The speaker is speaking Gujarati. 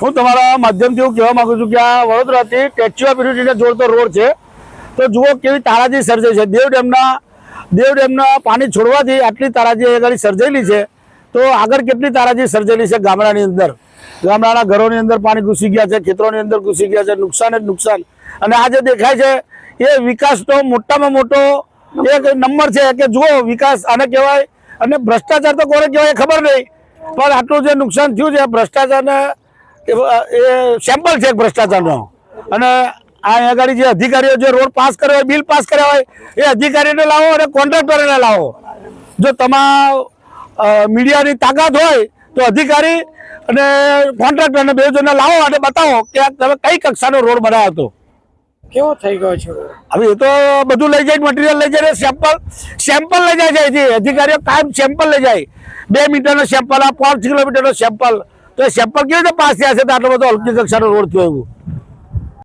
હું તમારા માધ્યમથી એવું કહેવા માંગુ છું કે આ વડોદરાથી સ્ટેચ્યુ ઓફ યુનિટીને જોડતો રોડ છે, તો જુઓ કેવી તારાજી સર્જાઈ છે. દેવ ડેમના દેવ ડેમના પાણી છોડવાથી આટલી તારાજી આગળ સર્જાયેલી છે, તો આગળ કેટલી તારાજી સર્જાયેલી છે ગામડાની અંદર? ગામડાના ઘરોની અંદર પાણી ઘૂસી ગયા છે, ખેતરોની અંદર ઘૂસી ગયા છે, નુકસાન જ નુકસાન. અને આ જે દેખાય છે, એ વિકાસનો મોટામાં મોટો એક નંબર છે કે જુઓ વિકાસ આને કહેવાય, અને ભ્રષ્ટાચાર તો કોને કહેવાય ખબર નહીં, પણ આટલું જે નુકસાન થયું છે ભ્રષ્ટાચારને એ એ સેમ્પલ છે ભ્રષ્ટાચારનો. અને આ આગળ જે અધિકારીઓ જે રોડ પાસ કર્યો હોય બિલ પાસ કર્યા હોય એ અધિકારીને લાવો અને કોન્ટ્રાક્ટરને લાવો. જો તમારા મીડિયાની તાકાત હોય તો અધિકારી અને કોન્ટ્રાક્ટરને બે જણને લાવો અને બતાવો કે તમે કઈ કક્ષાનો રોડ બનાવ્યો હતો. કેવો થઈ ગયો છે? હવે એ તો બધું લઈ જાય મટીરિયલ લઈ જાય સેમ્પલ સેમ્પલ લઈ જાય છે. અધિકારીઓ કાયમ સેમ્પલ લઈ જાય. બે મીટરનો સેમ્પલ આ પાંચ કિલોમીટરનો સેમ્પલ તો સેમ્પલ કેવી રીતે પાસ થયા આટલો બધો હલકી કક્ષાનો રોડ થયો એવું.